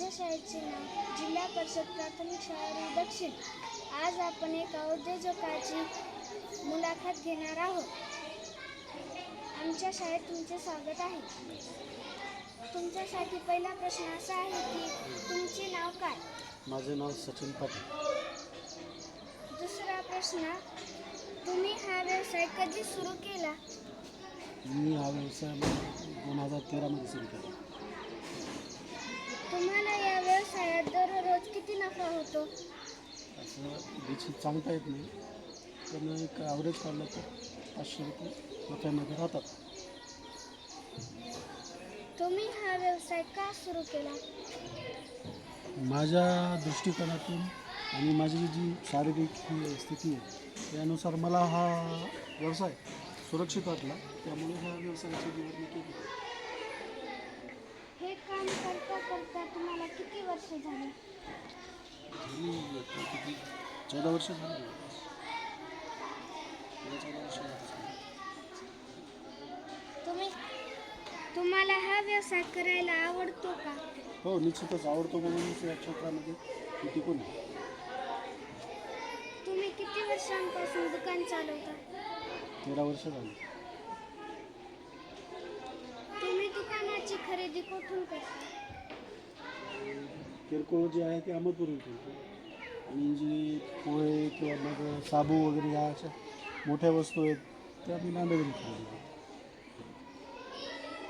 माझ्या शाळेचे नाव जिल्हा परिषद प्राथमिक शाळा दक्षिण. आज आपण एका उद्योजकाची मुलाखत घेणार आहोत. आमच्या शाळेत तुमचे स्वागत आहे. तुमच्यासाठी पहिला प्रश्न असा आहे की तुमचे नाव काय? माझं नाव सचिन पाटील. दुसरा प्रश्न तुम्ही हा व्यवसाय कधी सुरू केला? मी हा व्यवसाय दोन हजार तेरामध्ये सुरू केला. तुम्हाला या व्यवसायात दररोज किती नफा होतो. असं सांगता येत नाही. पण एक ॲव्हरेज काढलं तर पाचशे रुपये राहतात. तुम्ही हा व्यवसाय का सुरू केला? माझ्या दृष्टिकोनातून आणि माझी जी शारीरिक ही स्थिती आहे त्यानुसार मला हा व्यवसाय सुरक्षित वाटला. त्यामुळे ह्या व्यवसायाची निवड मी केली. हे काम करता करता तुम्हाला किती वर्ष झाली? किती चौदा वर्ष झाली. चौदा वर्ष. तुम्ही तुम्हाला हा व्यवसाय करायला आवडतो का? हो निश्चितच आवडतो म्हणूनच या क्षेत्रामध्ये मी टिकून आहे. तुम्ही किती वर्षांपासून दुकान चालवता? तेरा वर्ष झाली. तुम्ही दुकानाची खरेदी कुठून करता? किरकोळ जे आहे ते अहमदपूरून करतो. आणि जे पोहे किंवा मग साबू वगैरे या अशा मोठ्या वस्तू आहेत त्या मी नांदेडून खरेदी करतो.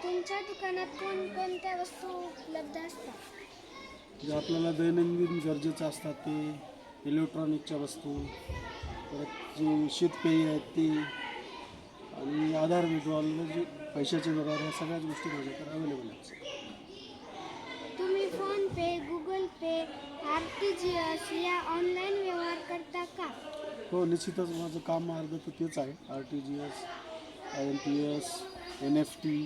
तुमच्या दुकानात कोणकोणत्या वस्तू उपलब्ध असतात? जे आपल्याला दैनंदिन गरजेचं असतात ते इलेक्ट्रॉनिकच्या वस्तू परत जे शीतपेय आहेत ते आणि आधार विड्रॉल जे पैशाचे व्यवहार या सगळ्याच गोष्टी माझ्याकडे अवेलेबल आहेत. PhonePe Google pay or या ऑनलाईन व्यवहार करता का? हो निश्चितच माझं काम मार्ग तर तेच आहे. R T G S I M P S N E F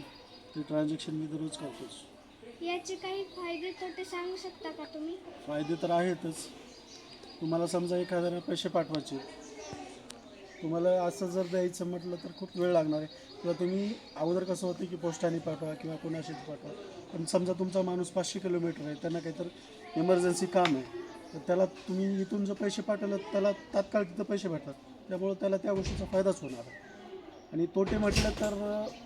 T transaction मी दररोज करतोच. याचे काही फायदे तोटे सांगू शकता का तुम्ही? फायदे तर आहेतच. तुम्हाला समजा एखाद्याला पैसे पाठवायचे तुम्हाला असं जर द्यायचं म्हटलं तर खूप वेळ लागणार आहे. किंवा तुम्ही अगोदर कसं होतं की पोस्टाने पाठवा किंवा कोणाशीच पाठवा. पण समजा तुमचा माणूस पाचशे किलोमीटर आहे त्यांना काहीतरी इमर्जन्सी काम आहे. तर त्याला तुम्ही इथून जर पैसे पाठवलं त्याला तात्काळ तिथं पैसे भेटतात. त्यामुळं त्याला त्या गोष्टीचा फायदाच होणार आहे. आणि तोटे म्हटलं तर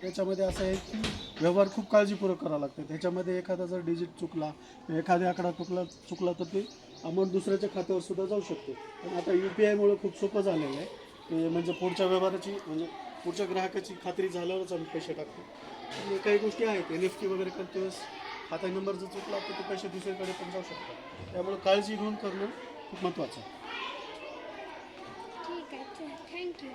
याच्यामध्ये असं आहे की व्यवहार खूप काळजीपूर्वक करावं लागतं. त्याच्यामध्ये एखादा जर डिजिट चुकला एखादा आकडा चुकला चुकला तर ते अमाऊंट दुसऱ्याच्या खात्यावर सुद्धा जाऊ शकते. पण आता यू पी आयमुळे खूप सोपं झालेलं आहे. म्हणजे पुढच्या व्यवहाराची म्हणजे पुढच्या ग्राहकाची खात्री झाल्यावरच आम्ही पैसे टाकतो. आणि काही गोष्टी आहेत एन एफ टी वगैरे करते वेळेस खाता नंबर जर चुकला तर ते पैसे दुसरीकडे पण जाऊ शकतात त्यामुळे काळजी घेऊन करणं खूप महत्त्वाचं आहे. ठीक आहे थँक्यू